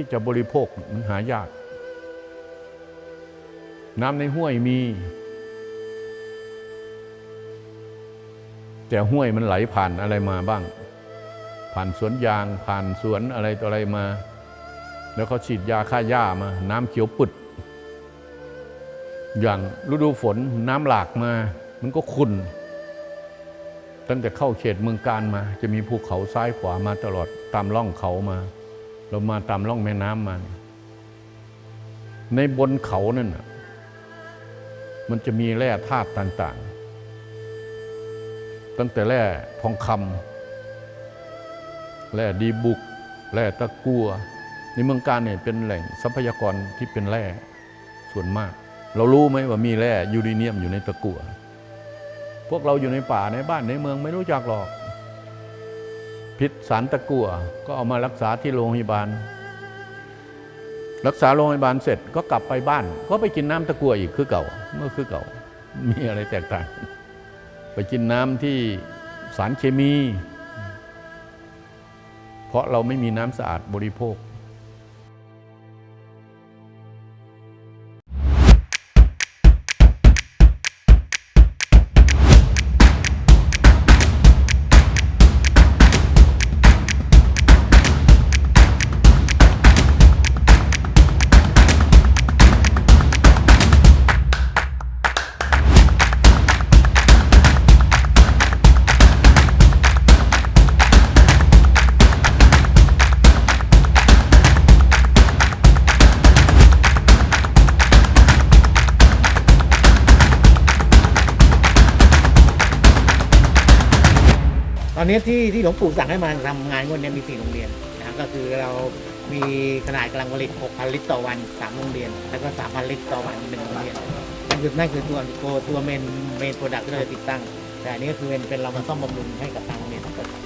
ที่จะบริโภคมันหายาก น้ำในห้วยมี แต่ห้วยมันไหลผ่านอะไรมาบ้าง ผ่านสวนยาง ผ่านสวนอะไรต่ออะไรมา แล้วเขาฉีดยาฆ่าหญ้ามา น้ำเขียวปึด อย่างฤดูฝนน้ำหลากมา มันก็ขุ่นตั้งแต่เข้าเขตเมืองการมา จะมีภูเขาซ้ายขวามาตลอดตามร่องเขามา เรามาตามร่องแม่น้ำมา ในบนเขานั่นมันจะมีแร่ธาตุต่าง ๆ ตั้งแต่แร่ทองคำแร่ดีบุก แร่ตะกัวในเมืองการเนี่ยเป็นแหล่งทรัพยากรที่เป็นแร่ส่วนมาก เรารู้ไหมว่ามีแร่ยูเรเนียมอยู่ในตะกัวพวกเราอยู่ในป่าในบ้านในเมืองไม่รู้จักหรอก พิษสารตะกั่วก็เอามารักษาที่โรงพยาบาล รักษาโรงพยาบาลเสร็จก็กลับไปบ้าน ก็ไปกินน้ำตะกั่วอีกคือเก่าเมื่อคือเก่า มีอะไรแตกต่าง ไปกินน้ำที่สารเคมี เพราะเราไม่มีน้ำสะอาดบริโภค นนี้ที่ที่หลวงปู่สั่งให้มาทำงานงวดเนี้มีสี่โรงเรียนนะครับก็คือเรามีขนาดกำลังผลิต 6,000 ลิตรต่อวันสามโรงเรียน แล้วก็ 3,000 ลิตรต่อวันหนึ่งโรงเรียน นั่นคือนั่นคือตัวตัวตัวเมนเมนโปรดักต์ที่เราจะติดตั้ง แต่อันนี้ก็คือเป็นเป็นเรามาซ่อมบำรุงให้กับทางโรงเรียน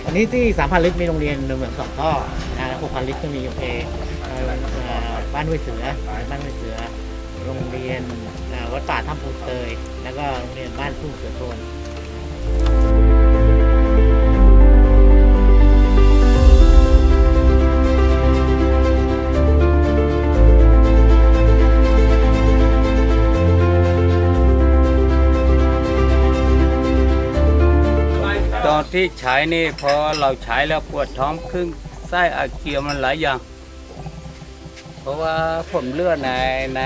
อันนี้ที่ 3,000 ลิตรมีโรงเรียนหนึ่งเหมือนสองท่อนะแล้ว6,000 ลิตรก็มีโอเคเอ่อเอ่อบ้านห้วยเสือบ้านห้วยเสือ โรงเรียนวัดป่าถ้ำปูเตย แล้วก็โรงเรียนบ้านทุ่งเสือโทน ที่ใช้นี่พอเราใช้แล้วปวดท้องครึ่งไส้อาเจียนมันหลายอย่าง เพราะว่าผลเลือดในใน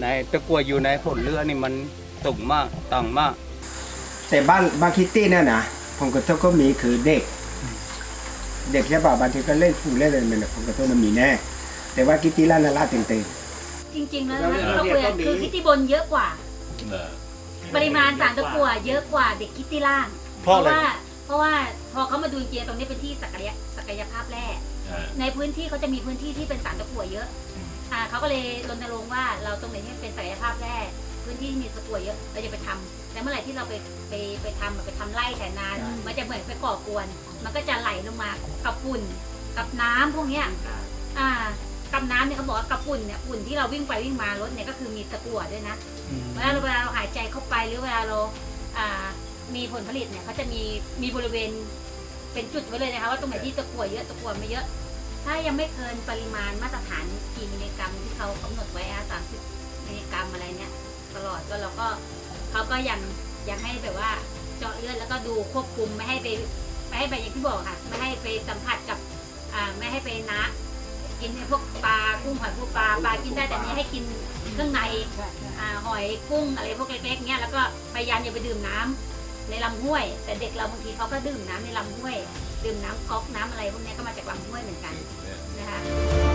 ในตะกัวอยู่ในผลเลือดนี่มันสูงมากต่างมาก แต่บ้านบ้านคิตตี้เนี่ยนะผมกับเจ้าก็มีคือเด็ก เด็กใช่ป่ะบางทีก็เล่นฟูเล่นอะไรเนี่ยผมกับเจ้าน่ะมีแน่ แต่ว่าคิตตี้ล่านาลาเต็มเต็มจริงๆแล้วนะที่เราคุยกันคือคิตตี้บนเยอะกว่า ปริมาณสารตะกั่วเยอะกว่าเด็กคิตตี้ล่าง เพราะอะไรว่าเพราะว่าพอเขามาดูจริงๆตรงนี้เป็นที่ศักยะศักยภาพแร่ในพื้นที่เขาจะมีพื้นที่ที่เป็นสารตะกั่วเยอะอ่าเขาก็เลยรณรงค์ว่าเราตรงไหนที่เป็นศักยภาพแร่พื้นที่ที่มีตะกั่วเยอะเราจะไปทำแต่เมื่อไหร่ที่เราไปไปไปทำไปทำไร่แถนานมันจะเหมือนไปก่อกวน มันก็จะไหลลงมากับฝุ่นกับน้ำพวกเนี้ย อ่ากับน้ำเนี่ยเขาบอกว่ากับฝุ่นเนี่ยฝุ่นที่เราวิ่งไปวิ่งมารถเนี่ยก็คือมีตะกั่วด้วยนะเวลาเราเวลาเราหายใจเข้าไปหรือเวลาเราอ่า มีผลผลิตเนี่ยเขาจะมีมีบริเวณเป็นจุดไว้เลยนะคะว่าตรงไหนที่ตะกั่วเยอะตะกั่วไม่เยอะ ถ้ายังไม่เกินปริมาณมาตรฐานกี่มิลลิกรัมที่เขากำหนดไว้อะสามสิบมิลลิกรัมอะไรเนี่ยตลอดก็เราก็เขาก็ยังยังให้แบบว่าเจาะเลือดแล้วก็ดูควบคุมไม่ให้ไปไม่ให้ไปอย่างที่บอกค่ะ ไม่ให้ไปสัมผัสกับอ่าไม่ให้ไปนะกินพวกปลากุ้งหอยพวกปลาปลากินได้แต่นี้ให้กินเครื่องในอ่าหอยกุ้งอะไรพวกเล็กๆเนี้ยแล้วก็พยายามอย่าไปดื่มน้ำ ในลำห้วย แต่เด็กเราบางทีเขาก็ดื่มน้ำในลำห้วย ดื่มน้ำก๊อกน้ำอะไรพวกเนี้ยก็มาจากลำห้วยเหมือนกันนะคะ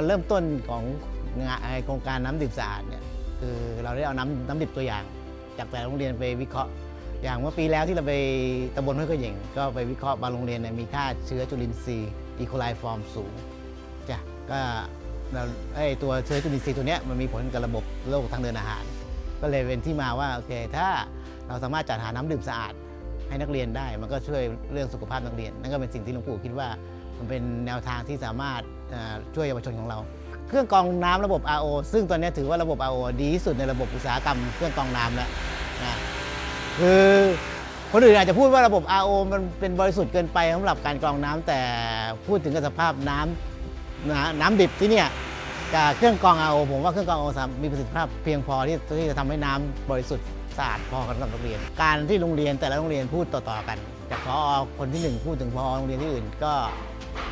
อนเริ่มต้นของงานโครงการน้ำดื่มสะอาดเนี่ยคือเราได้เอาน้ำน้ำดื่มตัวอย่าง จากแต่โรงเรียนไปวิเคราะห์ อย่างเมื่อปีแล้วที่เราไปตำบลห้วยกระเหยงก็ไปวิเคราะห์บางโรงเรียนเนี่ยมีค่าเชื้อจุลินทรีย์อีโคไลฟอร์มสูงจ้ะก็เราไอ้ตัวเชื้อจุลินทรีย์ตัวเนี้ยมันมีผลกับระบบโรคทางเดินอาหาร ก็เลยเป็นที่มาว่าโอเคถ้าเราสามารถจัดหาน้ำดื่มสะอาดให้นักเรียนได้ มันก็ช่วยเรื่องสุขภาพนักเรียน นั่นก็เป็นสิ่งที่หลวงปู่คิดว่ามันเป็นแนวทางที่สามารถ ช่วยเยาวชนของเรา เครื่องกรองน้ำระบบ RO ซึ่งตอนนี้ถือว่าระบบ RO ดีที่สุดในระบบอุตสาหกรรมเครื่องกรองน้ำแล้วนะคือคนอื่นอาจจะพูดว่าระบบ RO มันเป็นบริสุทธิ์เกินไปสำหรับการกรองน้ำแต่พูดถึงสภาพน้ำน้ำน้ำดิบที่เนี่ยกับเครื่องกรอง RO ผมว่าเครื่องกรอง RO มีประสิทธิภาพเพียงพอที่ที่จะทำให้น้ำบริสุทธิ์สะอาดพอกับสำหรับนักเรียน การที่โรงเรียนแต่ละโรงเรียนพูดต่อๆกัน จากพอคนที่หนึ่งพูดถึงพอโรงเรียนที่อื่นก็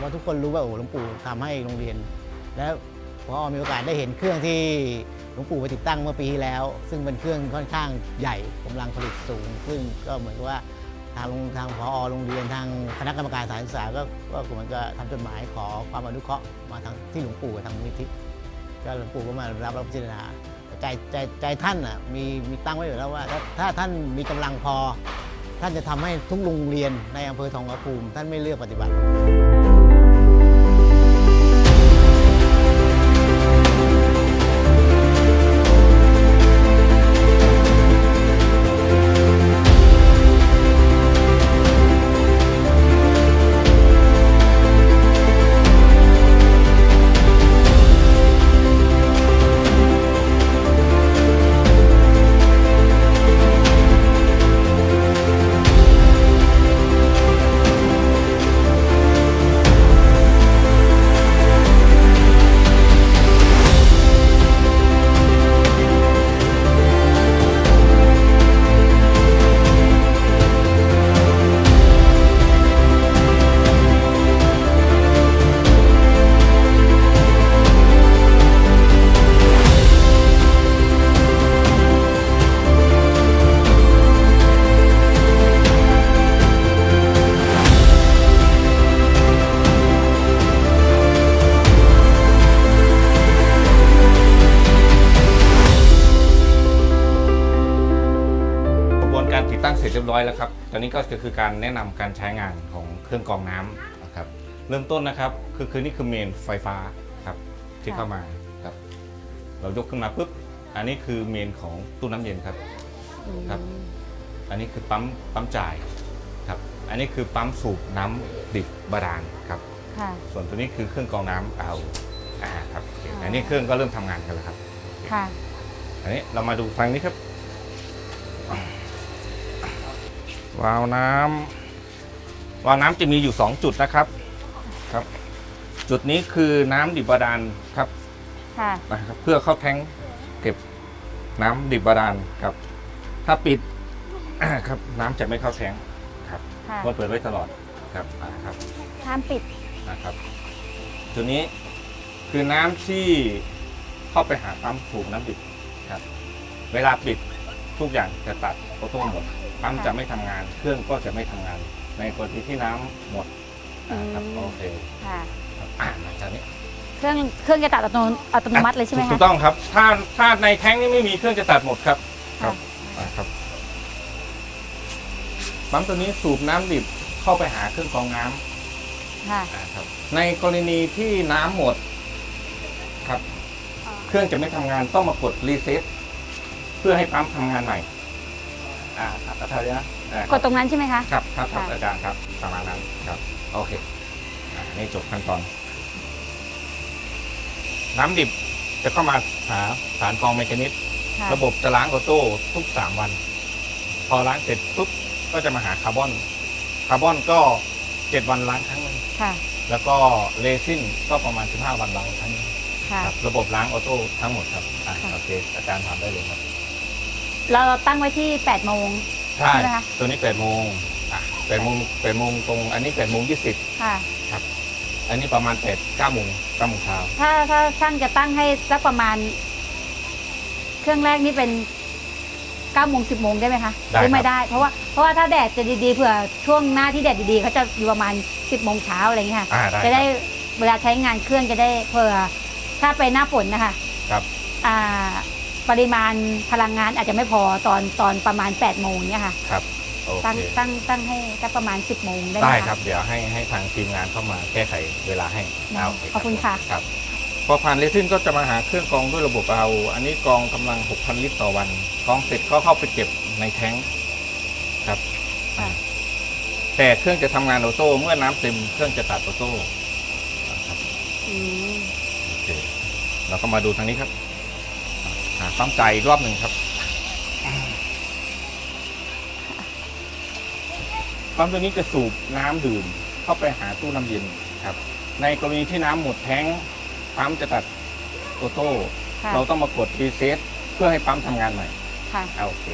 ว่าทุกคนรู้ว่าโอ้หลวงปู่ทำให้โรงเรียน แล้วพอมีโอกาสได้เห็นเครื่องที่หลวงปู่ไปติดตั้งเมื่อปีที่แล้ว ซึ่งเป็นเครื่องค่อนข้างใหญ่กำลังผลิตสูง ซึ่งก็เหมือนกับว่าทางโรงทางพอโรงเรียนทางคณะกรรมการสานศึกษาก็ก็เหมือนกับทำจดหมายขอความอนุเคราะห์มาทางที่หลวงปู่กับทางมูลนิธิก็หลวงปู่ก็มารับรับพิจารณาใจใจใจท่านอะมีมีตั้งไว้อยู่แล้วว่า ถ้าถ้าท่านมีกำลังพอ ท่านจะทำให้ทุกโรงเรียนในอำเภอทองผาภูมิ ท่านไม่เลือกปฏิบัติ ก็คือการแนะนำการใช้งานของเครื่องกรองน้ำนะครับเริ่มต้นนะครับคือคือนี่คือเมนไฟฟ้าครับที่เข้ามาครับเรายกขึ้นมาปุ๊บอันนี้คือเมนของตู้น้ำเย็นครับครับ อันนี้คือปั๊มปั๊มจ่ายครับ อันนี้คือปั๊มสูบน้ำดิบบาดาลครับค่ะส่วนตัวนี้คือเครื่องกรองน้ำเอาอ่าครับโอเคอ๋ออัอันนี้เครื่องก็เริ่มทำงานกันแล้วครับค่ะอันนี้เรามาดูทางนี้ครับ วาล์วน้ำวาล์วน้ำจะมีอยู่ 2 จุดนะครับครับ จุดนี้คือน้ำดิบบาดาลครับค่ะนะครับ เพื่อเข้าแทงค์เก็บน้ำดิบบาดาลครับ ถ้าปิดครับน้ำจะไม่เข้าแทงค์ครับค่ะควรเปิดไว้ตลอดครับอ่าครับห้ามปิดนะครับตัวนี้คือน้ำที่เข้าไปหาปั๊มสูบน้ำดิบครับ เวลาปิดทุกอย่างจะตัด ออโต้หมดปั๊มค่ะจะไม่ทำงาน เครื่องก็จะไม่ทำงาน ในกรณีที่น้ำหมดนะครับอืม โอเคค่ะ ครับอ่ามาจากนี้เครื่องเครื่องจะตัดอัตโนอัตโนมัติเลยใช่ไหมถูคะ กต้องครับ ถ้าถ้าในแท้งนี้ไม่มีเครื่องจะตัดหมดครับค่ะอ่าครับปั๊มตัวนี้สูบน้ำดิบเข้าไปหาเครื่องกรองน้ำ ค่ะ อ่าครับในกรณีที่น้ำหมดครับ เครื่องจะไม่ทำงานต้องมากดรีเซ็ตเพื่อให้ปั๊มทำงานใหม่ อ่าครับอาจารย์นะอ่ากดตรงนั้นใช่ไหมคะ ครับครับครับค่ะ อาจารย์ครับประมาณนั้นครับโอเคอ่านี่จบขั้นตอน น้ำดิบจะเข้ามาหาฐานกรองเมคานิส ค่ะ ระบบจะล้างออโต้ทุกสามวัน พอล้างเสร็จปุ๊บก็จะมาหาคาร์บอน คาร์บอนก็เจ็ดวันล้างครั้งหนึงค่ะ แล้วก็เลซินก็ประมาณ 15 วันล้างครั้งหนึงค่ะ ครับ ระบบล้างออโต้ทั้งหมดครับอะค่ะ โอเคอาจารย์ถามได้เลยครับ เราตั้งไว้ที่8โมง ใช่ใช่ไหมคะ ตัวนี้8โมงอะ8โมง8โมงตรง อันนี้8โมง20ค่ะ อันนี้ประมาณ8 9โมง9โมงเช้าถ้าถ้าช่างจะตั้งให้สักประมาณ เครื่องแรกนี่เป็น9โมง10โมงได้ไหมคะได้หรือไม่ครับได้ เพราะว่าเพราะว่าถ้าแดดจะดีๆเผื่อช่วงหน้าที่แดดดีๆเขาจะอยู่ประมาณ 10โมงเช้าอะไรอย่างเงี้ยค่ะ อ่าได้จะได้ครับ เวลาใช้งานเครื่องจะได้เผื่อถ้าไปหน้าฝนนะคะครับ อ่า ปริมาณพลังงานอาจจะไม่พอตอนตอนประมาณ8โมงเนี่ยค่ะ ครับโอตั้งเคตั้งตั้งให้สักประมาณ 10โมงได้ไหมได้คะ ครับ เดี๋ยวให้ให้ทางทีมงานเข้ามาแก้ไขเวลาให้ได้เาโเขอบคุณค่ะครับพอผ่านเรซินก็จะมาหาเครื่องกรองด้วยระบบเอา อันนี้กรองกำลัง 6,000 ลิตรต่อวันกรองเสร็จก็เข้าไปเก็บในแท้งครับค่ะแต่เครื่องจะทำงานออโต้เมื่อน้ำเต็มเครื่องจะตัดออโต้นะครับอืมโอเคเราก็มาดูทางนี้ครับ หาความใจอีกรอบหนึ่งครับ ปั๊มตัวนี้จะสูบน้ำดื่มเข้าไปหาตู้น้ำเย็นครับ ในกรณีที่น้ำหมดแท้งปั๊มจะตัดออโต้ค่ะ เราต้องมากดรีเซ็ตเพื่อให้ปั๊มทำงานใหม่ค่ะ เอาโอเค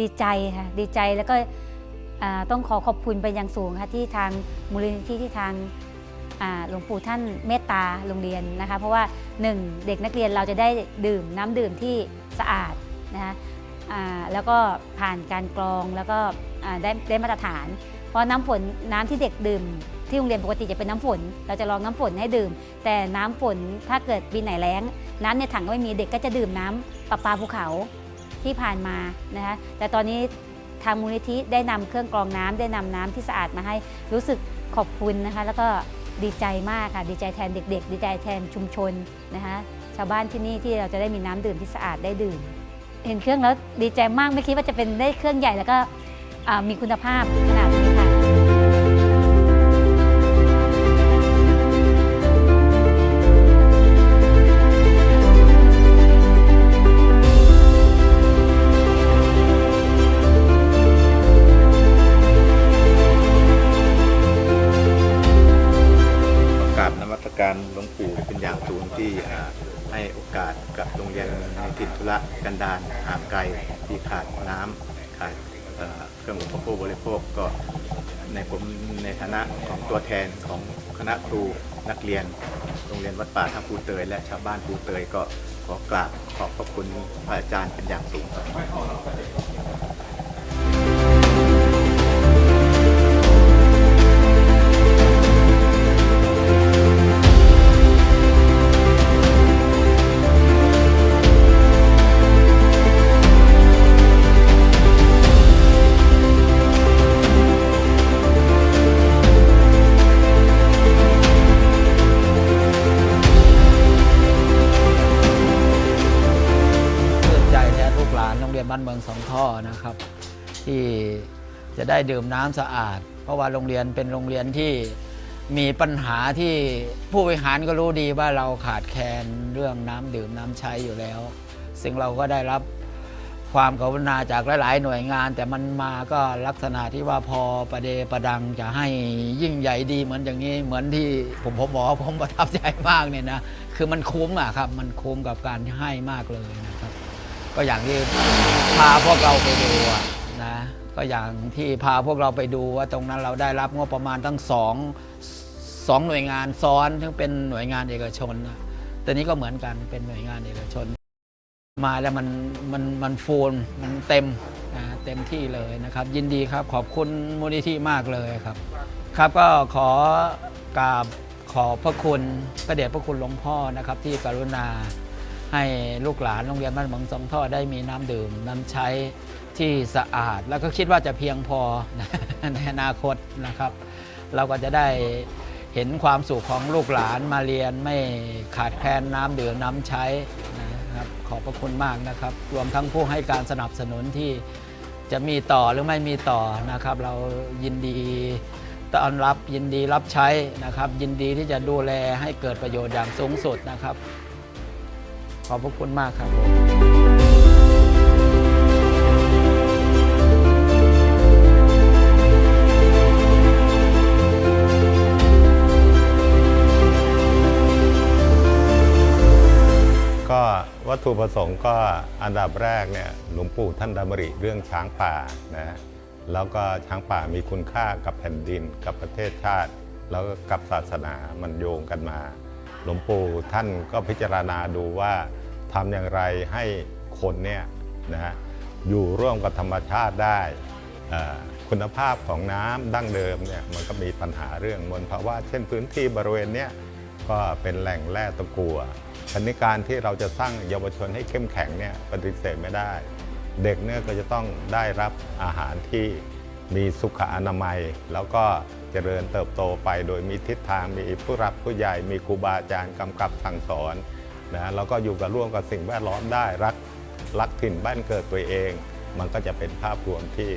ดีใจค่ะดีใจแล้วก็ต้องขอขอบคุณไปอย่างสูงค่ะที่ทางมูลนิธิที่ทางหลวงปู่ท่านเมตตาโรงเรียนนะคะ เพราะว่าหนึ่งเด็กนักเรียนเราจะได้ดื่มน้ำดื่มที่สะอาดนะคะแล้วก็ผ่านการกรองแล้วก็ได้ได้มาตรฐาน เพราะน้ำฝนน้ำที่เด็กดื่ม ที่โรงเรียนปกติจะเป็นน้ำฝน เราจะลองน้ำฝนให้ดื่ม แต่น้ำฝนถ้าเกิดปีไหนแล้ง น้ำในถังก็ไม่มีเด็กก็จะดื่มน้ำประปาภูเขา ที่ผ่านมานะคะแต่ตอนนี้ทางมูลนิธิได้นำเครื่องกรองน้ำได้นำน้ำที่สะอาดมาให้รู้สึกขอบคุณนะคะ แล้วก็ดีใจมากค่ะ ดีใจแทนเด็ก ๆ ดีใจแทนชุมชนนะคะชาวบ้านที่นี่ที่เราจะได้มีน้ำดื่มที่สะอาดได้ดื่ม เห็นเครื่องแล้วดีใจมากไม่คิดว่าจะเป็นได้เครื่องใหญ่แล้วก็มีคุณภาพขนาดนี้ การหลวงปู่เป็นอย่างสูงที่ให้โอกาสกับโรงเรียนในถิ่นธุระกันดารห่างไกลที่ขาดน้ำขาดเครื่องอุปโภคบริโภคก็ในผมในฐานะของตัวแทนของคณะครูนักเรียน โรงเรียนวัดป่าท่าปูเตย และชาวบ้านปูเตยก็ขอกราบขอบพระคุณพระอาจารย์เป็นอย่างสูงครับ จะได้ดื่มน้ำสะอาด เพราะว่าโรงเรียนเป็นโรงเรียนที่มีปัญหาที่ผู้บริหารก็รู้ดีว่าเราขาดแคลนเรื่องน้ำดื่มน้ำใช้อยู่แล้ว ซึ่งเราก็ได้รับความกรุณาจากหลาย ๆ หน่วยงาน แต่มันมาก็ลักษณะที่ว่าพอประเดประดังจะให้ยิ่งใหญ่ดีเหมือนอย่างนี้เหมือนที่ผมผมบอกผมประทับใจมากเนี่ยนะคือมันคุ้มอะครับ มันคุ้มกับการให้มากเลยนะครับ ก็อย่างที่พาพวกเราไปดูอะ ก็อย่างที่พาพวกเราไปดูว่าตรงนั้นเราได้รับงบประมาณตั้งสองสองหน่วยงานซ้อนทั้งเป็นหน่วยงานเอกชนแต่นี้ก็เหมือนกันเป็นหน่วยงานเอกชน มาแล้วมันมันมันฟูลมันเต็มนะเต็มที่เลยนะครับ ยินดีครับขอบคุณมูลนิธิมากเลยครับ ครับก็ขอกราบขอบพระคุณพระเดชพระคุณหลวงพ่อนะครับที่กรุณา ให้ลูกหลานโรงเรียนบ้านเมืองสองท่อได้มีน้ำดื่ม น้ำใช้ที่สะอาด แล้วก็คิดว่าจะเพียงพอในอนาคตนะครับ เราก็จะได้เห็นความสุขของลูกหลานมาเรียนไม่ขาดแคลนน้ำดื่มน้ำใช้นะครับขอบพระคุณมากนะครับ รวมทั้งผู้ให้การสนับสนุนที่จะมีต่อหรือไม่มีต่อนะครับ เรายินดีต้อนรับยินดีรับใช้นะครับ ยินดีที่จะดูแลให้เกิดประโยชน์อย่างสูงสุดนะครับ ขอบพระคุณมากครับผมก็วัตถุประสงค์ก็อันดับแรกเนี่ยหลวงปู่ท่านดำริเรื่องช้างป่านะแล้วก็ช้างป่ามีคุณค่ากับแผ่นดิน กับประเทศชาติ แล้วก็กับศาสนามันโยงกันมา หลวงปู่ท่านก็พิจารณาดูว่าทำอย่างไรให้คนเนี่ยนะฮะอยู่ร่วมกับธรรมชาติได้คุณภาพของน้ำดั้งเดิมเนี่ยมันก็มีปัญหาเรื่องมลภาวะเช่นพื้นที่บริเวณเนี้ยก็เป็นแหล่งแร่ตะกั่วทันการที่เราจะสร้างเยาวชนให้เข้มแข็งเนี่ยปฏิเสธไม่ได้ เด็กเนี่ยก็จะต้องได้รับอาหารที่ มีสุขอนามัย แล้วก็เจริญเติบโตไป โดยมีทิศทางมีผู้รับผู้ใหญ่ มีครูบาอาจารย์กำกับสั่งสอนนะแล้วก็อยู่กับร่วมกับสิ่งแวดล้อมได้รักรักถิ่นบ้านเกิดตัวเอง มันก็จะเป็นภาพรวมที่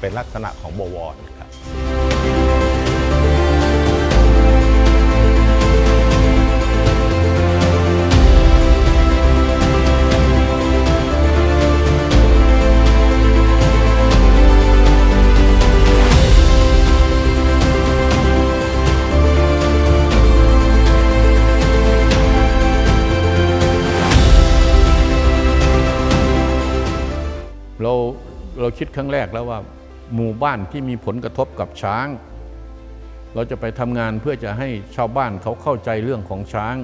เป็นลักษณะของบวรครับ คิดครั้งแรกแล้วว่าหมู่บ้านที่มีผลกระทบกับช้าง เราจะไปทำงานเพื่อจะให้ชาวบ้านเขาเข้าใจเรื่องของช้าง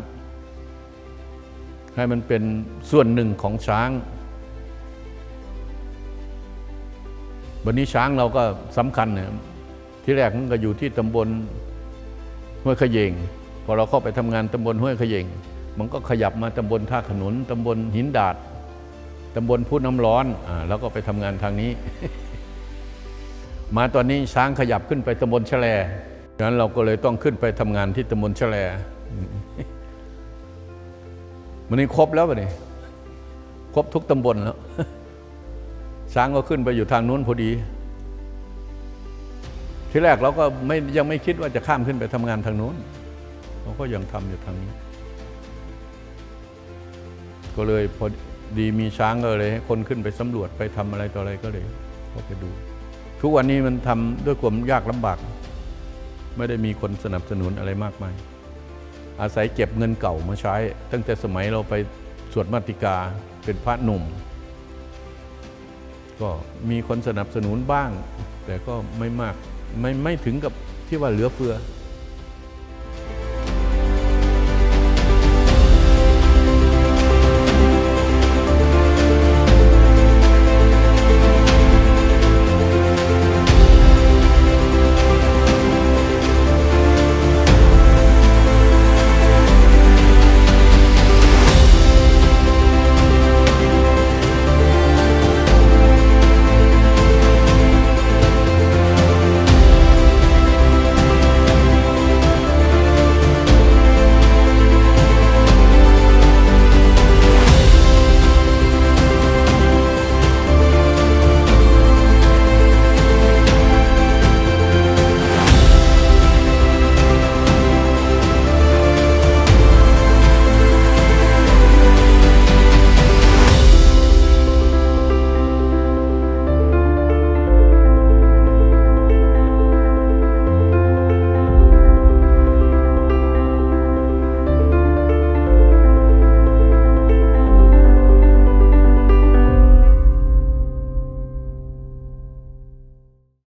ให้มันเป็นส่วนหนึ่งของช้าง วันนี้ช้างเราก็สำคัญเนี่ยที่แรกมันก็อยู่ที่ตำบลห้วยขยงพอเราเข้าไปทำงานตำบลห้วยขยงมันก็ขยับมาตำบลท่าขนุนตำบลหินดาด ตำบลพุน้ำร้อนอ่าแล้วก็ไปทำงานทางนี้ มาตอนนี้ช้างขยับขึ้นไปตำบลแฉลดังนั้นเราก็เลยต้องขึ้นไปทำงานที่ตำบลแฉลมันนี่ครบแล้วปะนี่ครบทุกตำบลแล้ว ช้างก็ขึ้นไปอยู่ทางนู้นพอดี ที่แรกเราก็ไม่ยังไม่คิดว่าจะข้ามขึ้นไปทำงานทางนู้นเราก็ยังทำอยู่ทางนี้ ก็เลยพอ ดีมีช้างก็เลยให้คนขึ้นไปสำรวจไปทำอะไรต่ออะไรก็เลยก็ไปดู ทุกวันนี้มันทำด้วยความยากลำบาก ไม่ได้มีคนสนับสนุนอะไรมากมาย อาศัยเก็บเงินเก่ามาใช้ ตั้งแต่สมัยเราไปสวดมาติกาเป็นพระหนุ่ม ก็มีคนสนับสนุนบ้าง แต่ก็ไม่มากไม่ไม่ถึงกับที่ว่าเหลือเฟือ